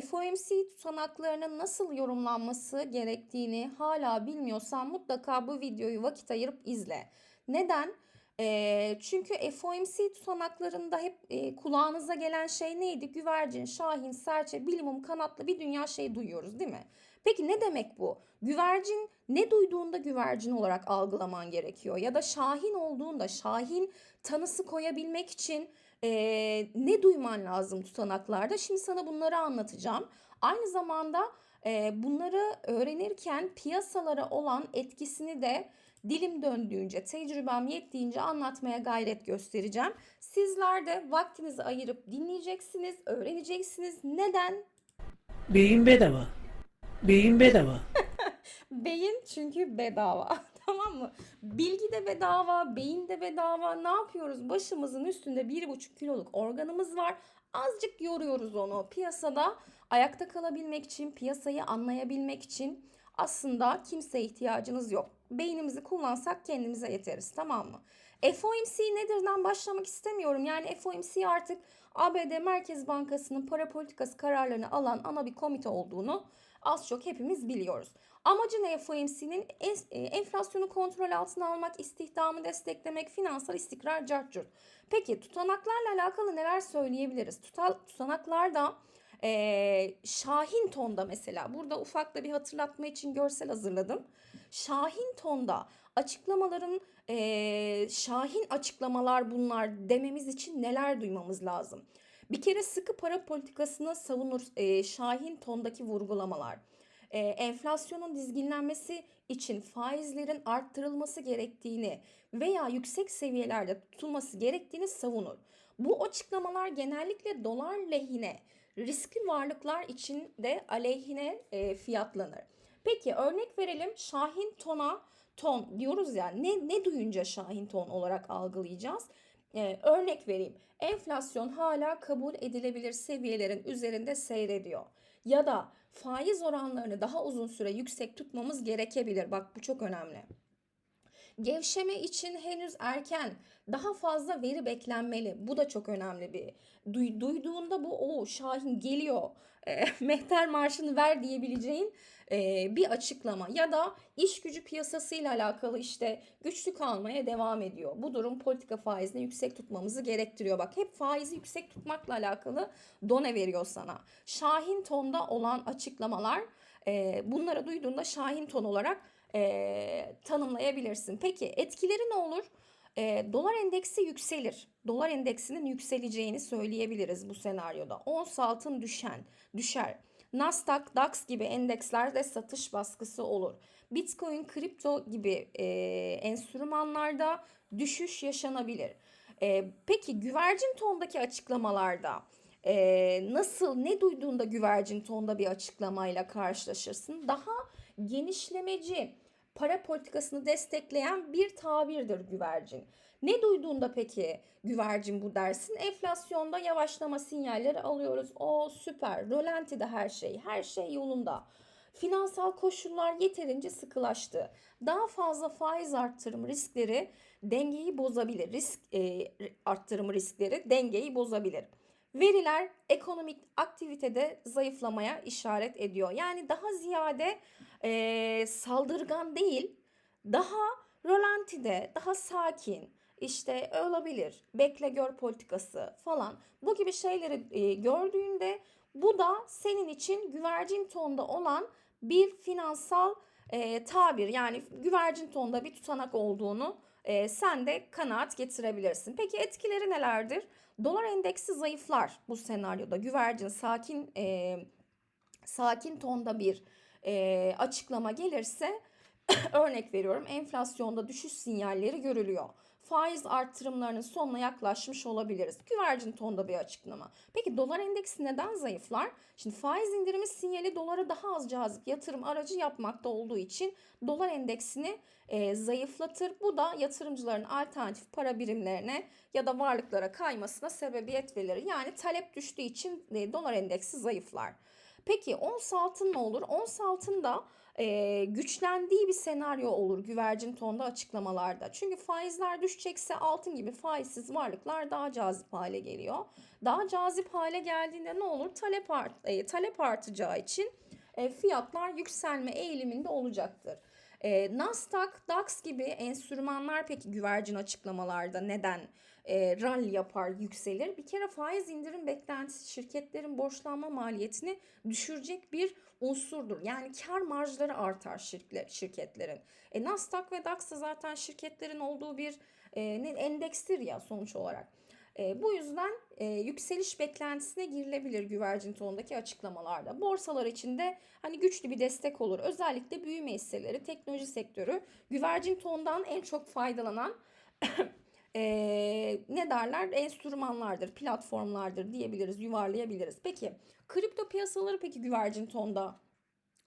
FOMC tutanaklarının nasıl yorumlanması gerektiğini hala bilmiyorsan mutlaka bu videoyu vakit ayırıp izle. Neden? Ee, çünkü FOMC tutanaklarında hep e, kulağınıza gelen şey neydi? Güvercin, şahin, serçe, bilimum, kanatlı bir dünya şey duyuyoruz değil mi? Peki ne demek bu? Güvercin ne duyduğunda güvercin olarak algılaman gerekiyor. Ya da şahin olduğunda şahin tanısı koyabilmek için e, ne duyman lazım tutanaklarda? Şimdi sana bunları anlatacağım. Aynı zamanda e, bunları öğrenirken piyasalara olan etkisini de dilim döndüğünce, tecrübem yettiğince anlatmaya gayret göstereceğim. Sizler de vaktinizi ayırıp dinleyeceksiniz, öğreneceksiniz. Neden? Beyin bedava. Beyin bedava. Beyin çünkü bedava. Tamam mı? Bilgi de bedava, beyin de bedava. Ne yapıyoruz? Başımızın üstünde bir buçuk kiloluk organımız var. Azıcık yoruyoruz onu. Piyasada ayakta kalabilmek için, piyasayı anlayabilmek için aslında kimseye ihtiyacınız yok. Beynimizi kullansak kendimize yeteriz tamam mı? FOMC nedirden başlamak istemiyorum. Yani FOMC artık ABD Merkez Bankası'nın para politikası kararlarını alan ana bir komite olduğunu az çok hepimiz biliyoruz. Amacı ne FOMC'nin? E, Enflasyonu kontrol altına almak, istihdamı desteklemek, finansal istikrar, cart curt. Peki tutanaklarla alakalı neler söyleyebiliriz? Tutal, tutanaklarda ee, Şahin tonda mesela burada ufak da bir hatırlatma için görsel hazırladım. Şahin tonda açıklamaların ee, Şahin açıklamalar bunlar dememiz için neler duymamız lazım? Bir kere sıkı para politikasını savunur ee, Şahin tondaki vurgulamalar. Ee, enflasyonun dizginlenmesi için faizlerin arttırılması gerektiğini veya yüksek seviyelerde tutulması gerektiğini savunur. Bu açıklamalar genellikle dolar lehine riskli varlıklar için de aleyhine e, fiyatlanır. Peki örnek verelim Şahin tona ton diyoruz ya ne ne duyunca Şahin ton olarak algılayacağız? Ee, örnek vereyim. Enflasyon hala kabul edilebilir seviyelerin üzerinde seyrediyor. Ya da faiz oranlarını daha uzun süre yüksek tutmamız gerekebilir. Bak bu çok önemli. Gevşeme için henüz erken. Daha fazla veri beklenmeli. Bu da çok önemli bir. Duy- duyduğunda bu o Şahin geliyor. E, Mehter marşını ver diyebileceğin bir açıklama. Ya da iş gücü piyasasıyla alakalı işte güçlü kalmaya devam ediyor. Bu durum politika faizini yüksek tutmamızı gerektiriyor. Bak hep faizi yüksek tutmakla alakalı done veriyor sana. Şahin tonda olan açıklamalar bunları duyduğunda Şahin ton olarak tanımlayabilirsin. Peki etkileri ne olur? E, dolar endeksi yükselir. Dolar endeksinin yükseleceğini söyleyebiliriz bu senaryoda. Ons altın düşen, düşer. Nasdaq, DAX gibi endekslerde satış baskısı olur. Bitcoin, kripto gibi e, enstrümanlarda düşüş yaşanabilir. E, peki güvercin tondaki açıklamalarda e, nasıl, ne duyduğunda güvercin tonda bir açıklamayla karşılaşırsın? Daha genişlemeci, para politikasını destekleyen bir tabirdir güvercin. Ne duyduğunda peki güvercin bu dersin? Enflasyonda yavaşlama sinyalleri alıyoruz. O süper. Rölantide her şey. Her şey yolunda. Finansal koşullar yeterince sıkılaştı. Daha fazla faiz arttırım riskleri dengeyi bozabilir. Risk e, arttırım riskleri dengeyi bozabilir. Veriler ekonomik aktivitede zayıflamaya işaret ediyor. Yani daha ziyade e, saldırgan değil, daha rölantide, daha sakin, işte olabilir, bekle gör politikası falan bu gibi şeyleri e, gördüğünde bu da senin için güvercin tonda olan bir finansal e, tabir yani güvercin tonda bir tutanak olduğunu e, sen de kanaat getirebilirsin. Peki etkileri nelerdir? Dolar endeksi zayıflar bu senaryoda. Güvercin sakin e, sakin tonda bir e, açıklama gelirse örnek veriyorum enflasyonda düşüş sinyalleri görülüyor. Faiz artırımlarının sonuna yaklaşmış olabiliriz. Güvercin tonda bir açıklama. Peki dolar endeksi neden zayıflar? Şimdi faiz indirimi sinyali dolara daha az cazip yatırım aracı yapmakta olduğu için dolar endeksini e, zayıflatır. Bu da yatırımcıların alternatif para birimlerine ya da varlıklara kaymasına sebebiyet verir. Yani talep düştüğü için e, dolar endeksi zayıflar. Peki ons altın ne olur? Ons altın da e, güçlendiği bir senaryo olur güvercin tonda açıklamalarda. Çünkü faizler düşecekse altın gibi faizsiz varlıklar daha cazip hale geliyor. Daha cazip hale geldiğinde ne olur? Talep, art, e, talep artacağı için e, fiyatlar yükselme eğiliminde olacaktır. E, Nasdaq, DAX gibi enstrümanlar peki güvercin açıklamalarda neden e, rally yapar, yükselir? Bir kere faiz indirim beklentisi şirketlerin borçlanma maliyetini düşürecek bir unsurdur. Yani kar marjları artar şirketler, şirketlerin. E, Nasdaq ve DAX da zaten şirketlerin olduğu bir e, endekstir ya sonuç olarak. E, bu yüzden e, yükseliş beklentisine girilebilir güvercin tondaki açıklamalarda. Borsalar için de hani güçlü bir destek olur. Özellikle büyüme hisseleri, teknoloji sektörü güvercin tondan en çok faydalanan e, ne derler enstrümanlardır, platformlardır diyebiliriz, yuvarlayabiliriz. Peki kripto piyasaları peki güvercin tonda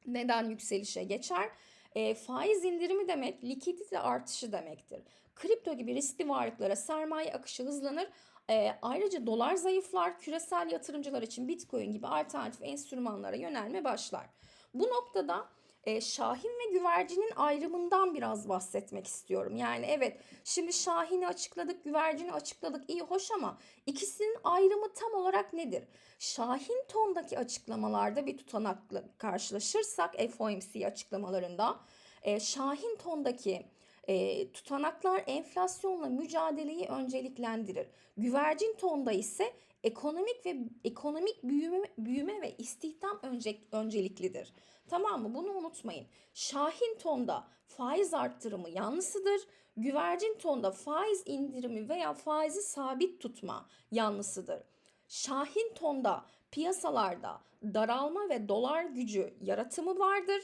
neden yükselişe geçer? E, faiz indirimi demek likidite artışı demektir. Kripto gibi riskli varlıklara sermaye akışı hızlanır. E, ayrıca dolar zayıflar. Küresel yatırımcılar için Bitcoin gibi alternatif enstrümanlara yönelme başlar. Bu noktada e, Şahin ve güvercinin ayrımından biraz bahsetmek istiyorum. Yani evet şimdi Şahin'i açıkladık, güvercini açıkladık iyi hoş ama ikisinin ayrımı tam olarak nedir? Şahin tondaki açıklamalarda bir tutanakla karşılaşırsak FOMC açıklamalarında e, Şahin tondaki e, tutanaklar enflasyonla mücadeleyi önceliklendirir. Güvercin tonda ise ekonomik ve ekonomik büyüme, büyüme ve istihdam önce, önceliklidir. Tamam mı? Bunu unutmayın. Şahin tonda faiz arttırımı yanlısıdır. Güvercin tonda faiz indirimi veya faizi sabit tutma yanlısıdır. Şahin tonda piyasalarda daralma ve dolar gücü yaratımı vardır.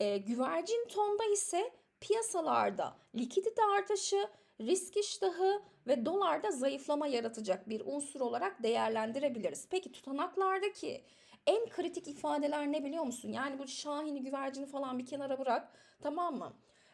Ee, güvercin tonda ise piyasalarda likidite artışı, risk iştahı ve dolarda zayıflama yaratacak bir unsur olarak değerlendirebiliriz. Peki tutanaklardaki en kritik ifadeler ne biliyor musun? Yani bu şahini, güvercini falan bir kenara bırak. Tamam mı?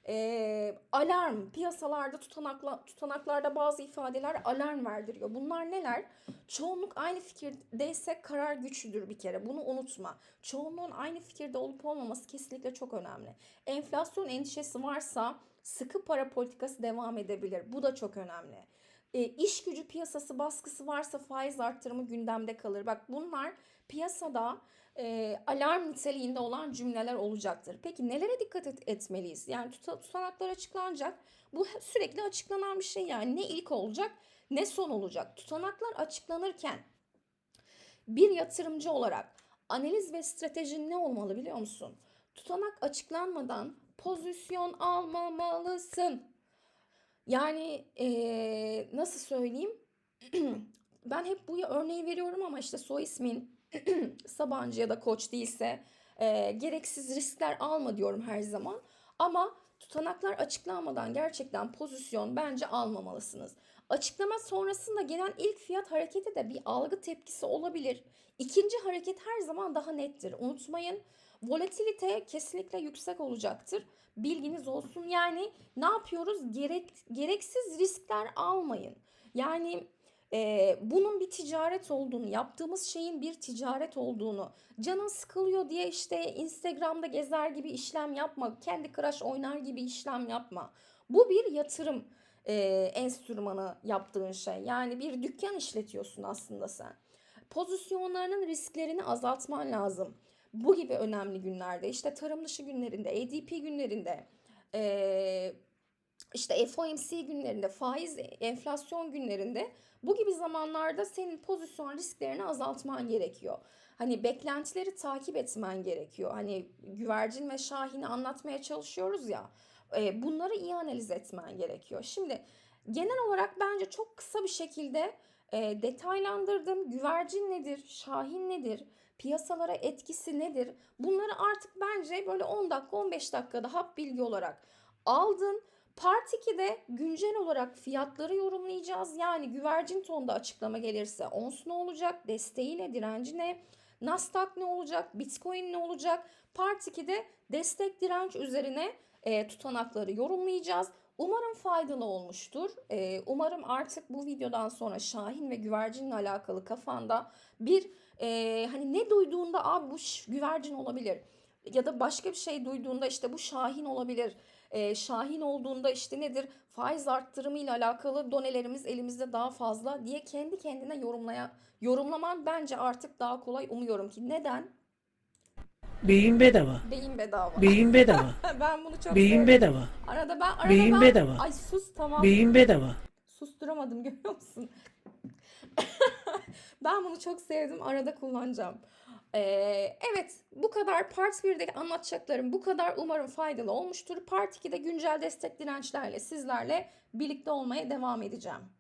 Ee, alarm piyasalarda tutanakla, tutanaklarda bazı ifadeler alarm verdiriyor. Bunlar neler? Çoğunluk aynı fikirdeyse karar güçlüdür bir kere. Bunu unutma. Çoğunluğun aynı fikirde olup olmaması kesinlikle çok önemli. Enflasyon endişesi varsa sıkı para politikası devam edebilir. Bu da çok önemli. E, iş gücü piyasası baskısı varsa faiz arttırımı gündemde kalır. Bak bunlar piyasada e, alarm niteliğinde olan cümleler olacaktır. Peki nelere dikkat et- etmeliyiz? Yani tuta- tutanaklar açıklanacak. Bu sürekli açıklanan bir şey yani. Ne ilk olacak ne son olacak. Tutanaklar açıklanırken bir yatırımcı olarak analiz ve stratejin ne olmalı biliyor musun? Tutanak açıklanmadan pozisyon almamalısın. Yani eee, nasıl söyleyeyim? ben hep bu örneği veriyorum ama işte soy ismin Sabancı ya da Koç değilse eee, gereksiz riskler alma diyorum her zaman. Ama tutanaklar açıklanmadan gerçekten pozisyon bence almamalısınız. Açıklama sonrasında gelen ilk fiyat hareketi de bir algı tepkisi olabilir. İkinci hareket her zaman daha nettir. Unutmayın volatilite kesinlikle yüksek olacaktır. Bilginiz olsun. Yani ne yapıyoruz? Gerek, gereksiz riskler almayın. Yani e, bunun bir ticaret olduğunu, yaptığımız şeyin bir ticaret olduğunu, canın sıkılıyor diye işte Instagram'da gezer gibi işlem yapma, kendi crush oynar gibi işlem yapma. Bu bir yatırım e, enstrümanı yaptığın şey. Yani bir dükkan işletiyorsun aslında sen. Pozisyonlarının risklerini azaltman lazım. Bu gibi önemli günlerde, işte tarım dışı günlerinde, ADP günlerinde, e, işte FOMC günlerinde, faiz, enflasyon günlerinde bu gibi zamanlarda senin pozisyon risklerini azaltman gerekiyor. Hani beklentileri takip etmen gerekiyor. Hani güvercin ve şahini anlatmaya çalışıyoruz ya. e, bunları iyi analiz etmen gerekiyor. Şimdi genel olarak bence çok kısa bir şekilde e, detaylandırdım. Güvercin nedir? Şahin nedir? Piyasalara etkisi nedir? Bunları artık bence böyle 10 dakika 15 dakikada hap bilgi olarak aldın. Part 2'de güncel olarak fiyatları yorumlayacağız. Yani güvercin tonda açıklama gelirse ons ne olacak? Desteği ne? Direnci ne? Nasdaq ne olacak? Bitcoin ne olacak? Part 2'de destek direnç üzerine e, tutanakları yorumlayacağız. Umarım faydalı olmuştur. E, umarım artık bu videodan sonra Şahin ve güvercinle alakalı kafanda bir e, hani ne duyduğunda abi bu güvercin olabilir. ya da başka bir şey duyduğunda işte bu Şahin olabilir. Ee, Şahin olduğunda işte nedir? Faiz arttırımı ile alakalı donelerimiz elimizde daha fazla diye kendi kendine yorumlaya yorumlaman bence artık daha kolay umuyorum ki. Neden? Beyin bedava. Beyin bedava. Beyin bedava. ben bunu çok Beyin bedava. Arada ben arada Beyin ben bedava. ay sus tamam. Beyin bedava. Susturamadım görüyor musun? ben bunu çok sevdim. Arada kullanacağım. Ee, evet bu kadar Part 1'deki anlatacaklarım bu kadar umarım faydalı olmuştur. Part 2'de güncel destek dirençlerle sizlerle birlikte olmaya devam edeceğim.